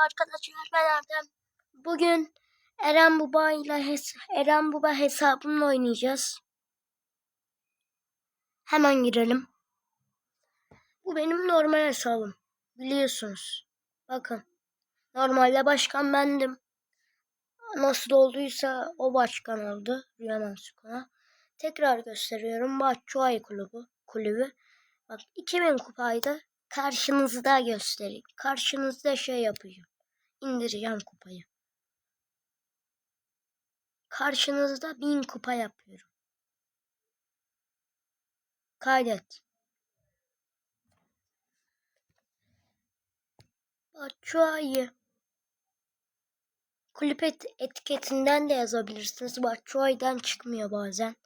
Merhaba arkadaşlar ben Erdem. Bugün Eren Baba ile Eren Baba hesabımla oynayacağız. Hemen girelim. Bu benim normal hesabım. Biliyorsunuz. Bakın. Normalde başkan bendim. Nasıl olduysa o başkan oldu. Rüya Mansukan'a. Tekrar gösteriyorum. Bahçuay kulübü. kulübü. Bak 2000 kupaydı. Karşınızda göstereyim. Karşınızda şey yapacağım. İndireceğim kupayı. Karşınızda 1000 kupa yapıyorum. Kaydet. Bahçuay'ı kulüp et etiketinden de yazabilirsiniz. Bahçuay'dan çıkmıyor bazen.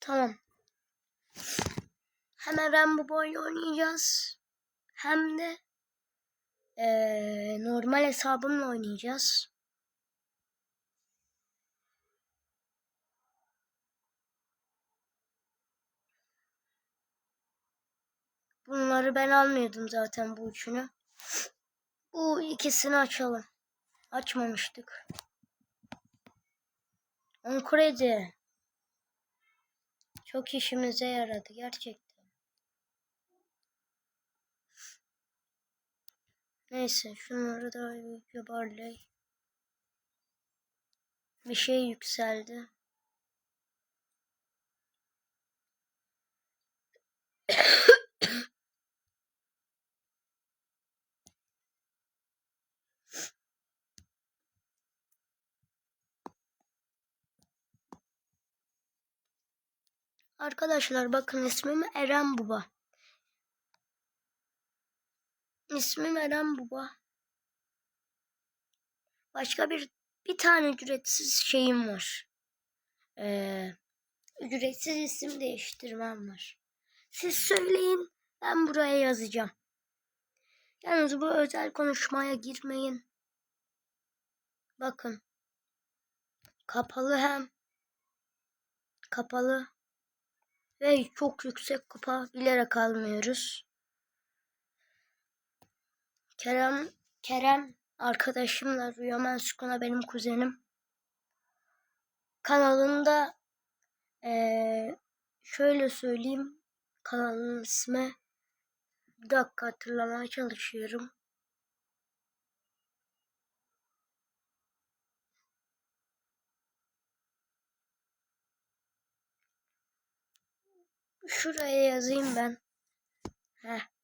Tamam. Hemen Rambo Boy oynayacağız. Hem de eee, normal hesabımla oynayacağız. Bunları ben almıyordum zaten bu üçünü. Bu ikisini açalım. Açmamıştık. On kredi. Çok işimize yaradı gerçekten. Neyse şunları da yuvarlay. Bir şey yükseldi. Arkadaşlar bakın ismim Eren Baba. İsmim Eren Baba. Başka bir bir tane ücretsiz şeyim var. Ee, ücretsiz isim değiştirmem var. Siz söyleyin ben buraya yazacağım. Yalnız bu özel konuşmaya girmeyin. Bakın. Kapalı hem. Kapalı. Ve çok yüksek kupa bilerek almıyoruz. Kerem Kerem arkadaşımla Rüyaman Sukuna benim kuzenim. Kanalında ee, şöyle söyleyeyim kanalın ismi bir dakika hatırlamaya çalışıyorum. Şuraya yazayım ben. Heh.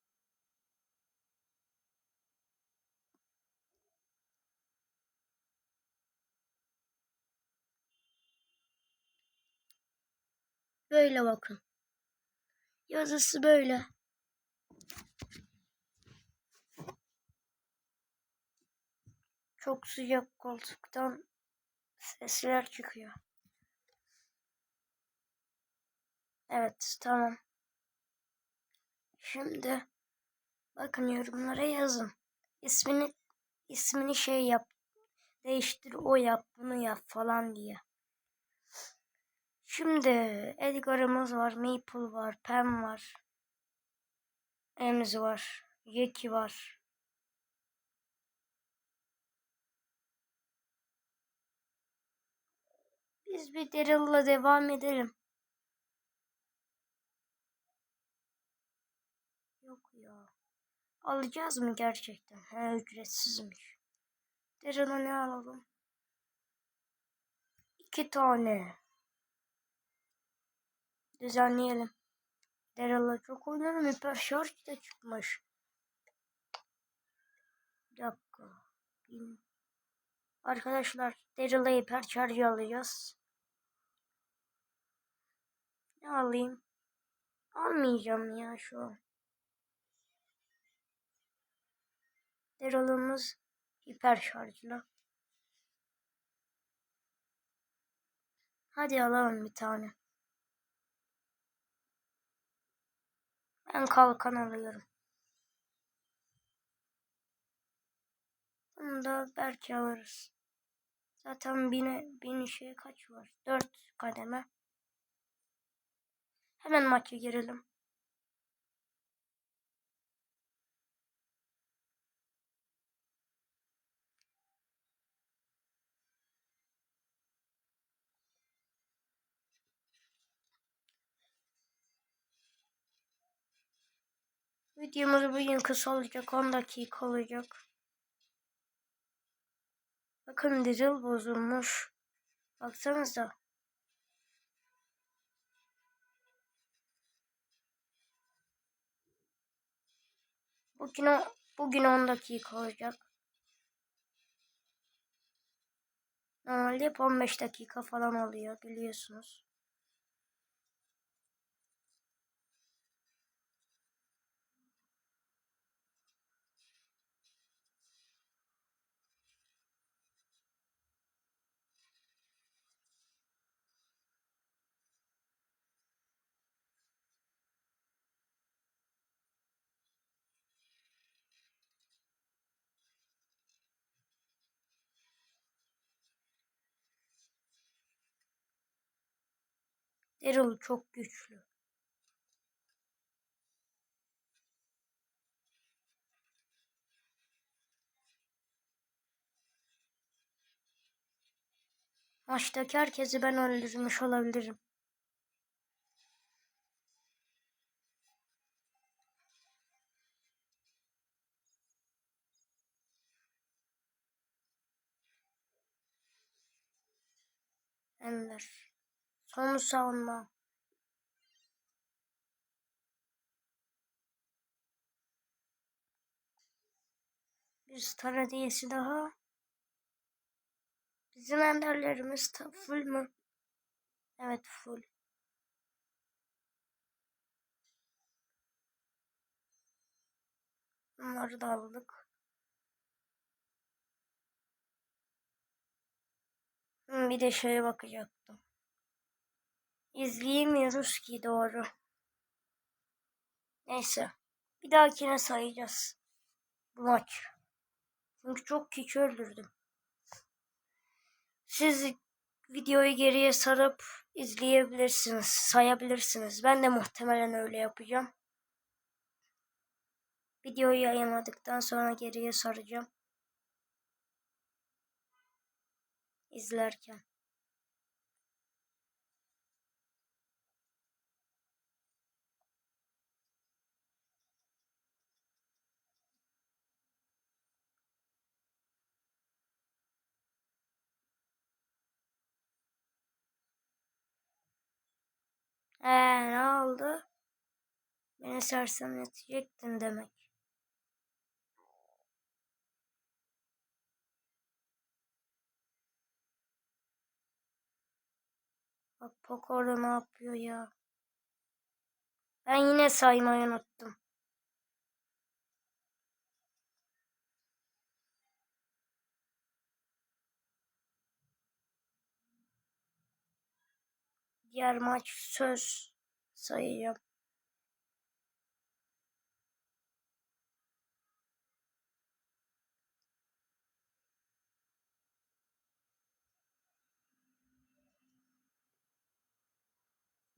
Böyle bakın. Yazısı böyle. Çok sıcak koltuktan sesler çıkıyor. Evet tamam. Şimdi bakın yorumlara yazın. İsmini ismini şey yap. Değiştir o yap bunu yap falan diye. Şimdi Edgar'ımız var, Maple var, Pam var. Ems var, Yeki var. Biz bir Daryl'la devam edelim. Yok ya. Alacağız mı gerçekten? He ücretsizmiş. Daryl'a ne alalım? İki tane. Düzenleyelim. Daryl'la çok oynarım. Hiper şarj da çıkmış. Bir dakika. Arkadaşlar Daryl'a hiper şarj alacağız. Ne alayım? Almayacağım ya şu an. Daryl'ımız hiper şarjlı. Hadi alalım bir tane. Ben kalkan alıyorum. Bunu da belki alırız. Zaten bine, bin şey kaç var? Dört kademe. Hemen maça girelim. Videomuz bugün kısa olacak. 10 dakika olacak. Bakın Daryl bozulmuş. Baksanıza. Bugün, bugün 10 dakika olacak. Normalde hep 15 dakika falan oluyor biliyorsunuz. Daryl çok güçlü. Maçtaki herkesi ben öldürmüş olabilirim. Ender. Son savunma. Bir star daha. Bizim enderlerimiz full mü? Evet full. Bunları da aldık. Hı, Bir de şeye bakacaktım. İzleyemiyoruz ki doğru. Neyse. Bir dahakine sayacağız. Bu maç. Çünkü çok kişi öldürdüm. Siz videoyu geriye sarıp izleyebilirsiniz, sayabilirsiniz. Ben de muhtemelen öyle yapacağım. Videoyu yayınladıktan sonra geriye saracağım. İzlerken. Ee, ne oldu? Beni sersemletecektin demek. Bak Poco orada ne yapıyor ya? Ben yine saymayı unuttum. Diğer maç söz sayacağım.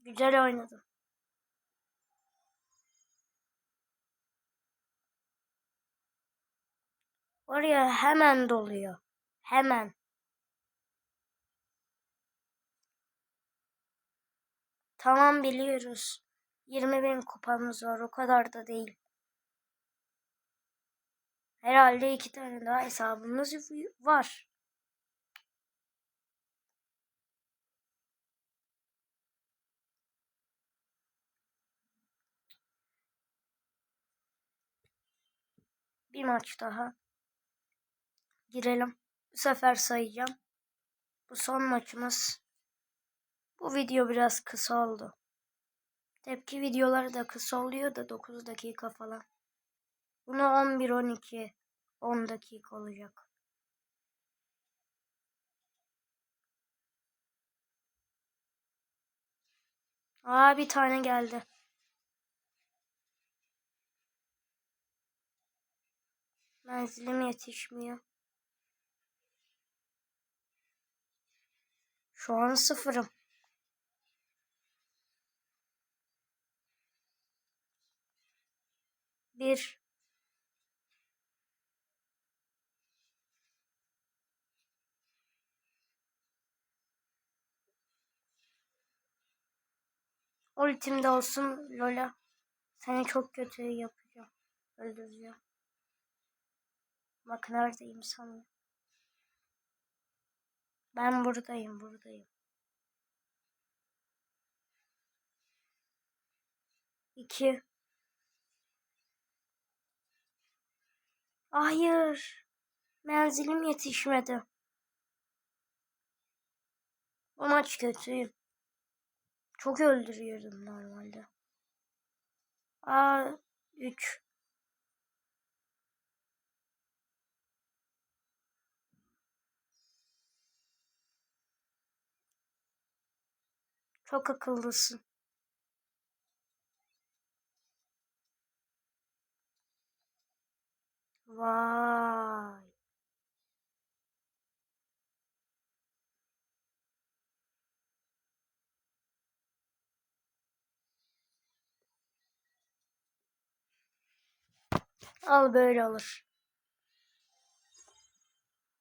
Güzel oynadım. Oraya hemen doluyor. Hemen. Tamam biliyoruz. 20 bin kupamız var. O kadar da değil. Herhalde iki tane daha hesabımız var. Bir maç daha. Girelim. Bu sefer sayacağım. Bu son maçımız. Bu video biraz kısa oldu. Tepki videoları da kısa oluyor da 9 dakika falan. Bunu 11 12 10 dakika olacak. Aa bir tane geldi. Menzilim yetişmiyor. Şu an sıfırım. Bir. Ultimde olsun Lola. Seni çok kötü yapacağım. Öldüreceğim. Bak neredeyim sanıyor. Ben buradayım buradayım. İki. Hayır. Menzilim yetişmedi. Bu maç kötüyüm. Çok öldürüyorum normalde. Aa 3. Çok akıllısın. Vay. Al böyle alır.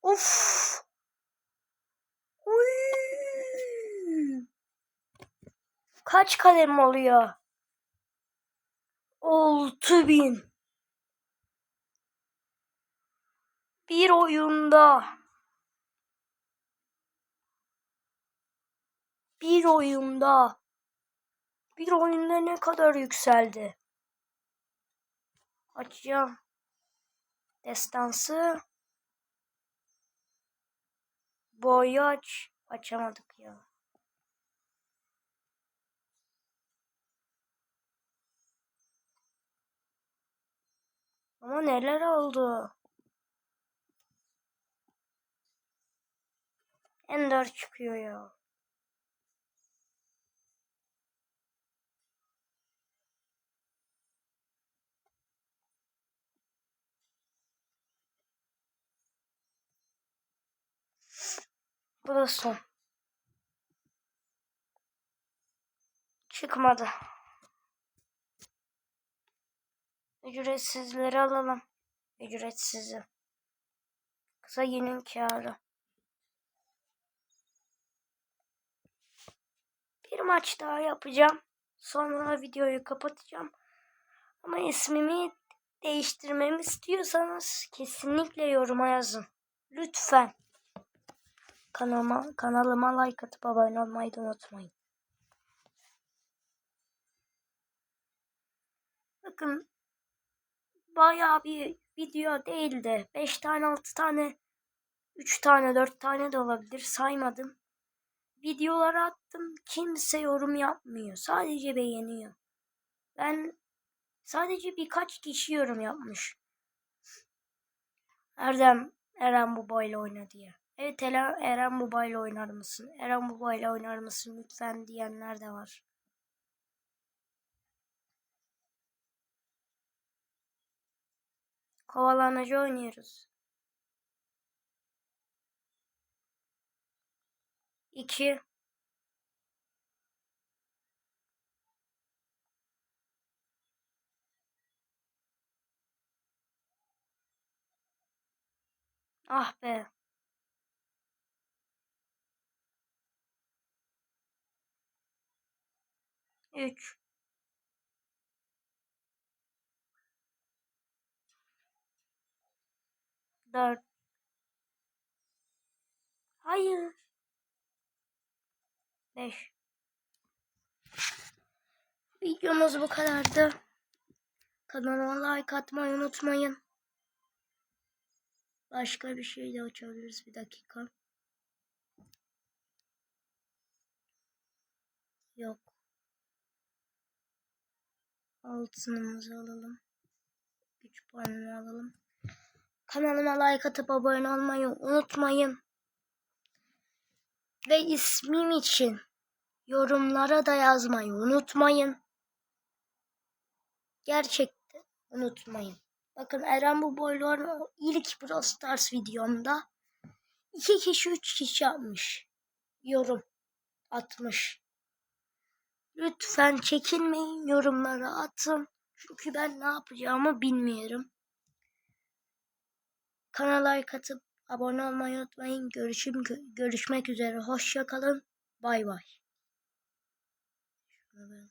Of. Uy. Kaç kalem oluyor? Altı bin. Bir oyunda. Bir oyunda. Bir oyunda ne kadar yükseldi? Açacağım. Destansı. Boyu aç. Açamadık ya. Ama neler oldu? Ender çıkıyor ya. Bu da son. Çıkmadı. Ücretsizleri alalım. Ücretsizi. Kısa günün kârı. Bir maç daha yapacağım. Sonra videoyu kapatacağım. Ama ismimi değiştirmemi istiyorsanız kesinlikle yoruma yazın. Lütfen. Kanalıma, kanalıma like atıp abone olmayı da unutmayın. Bakın bayağı bir video değil de 5 tane 6 tane 3 tane 4 tane de olabilir saymadım. Videolar attım kimse yorum yapmıyor sadece beğeniyor. Ben sadece birkaç kişi yorum yapmış. Erdem Eren Baba ile oyna diye. Evet Eren, Eren Baba ile oynar mısın? Eren Baba ile oynar mısın lütfen diyenler de var. Kovalamacı oynuyoruz. İki. Ah be. Üç. Dört. Hayır. Beş. Videomuz bu kadardı. Kanalıma like atmayı unutmayın. Başka bir şey de açabiliriz bir dakika. Yok. Altınımızı alalım. Güç puanını alalım. Kanalıma like atıp abone olmayı unutmayın. Ve ismim için yorumlara da yazmayı unutmayın. Gerçekten unutmayın. Bakın Eren bu boylar ilk Brawl Stars videomda iki kişi üç kişi yapmış. Yorum atmış. Lütfen çekinmeyin yorumlara atın. Çünkü ben ne yapacağımı bilmiyorum. Kanala like atıp abone olmayı unutmayın. Görüşüm, görüşmek üzere. Hoşça kalın. Bay bay. Şunu ben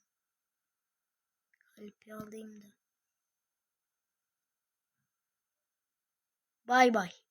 Halip'i alayım da. Bay bay.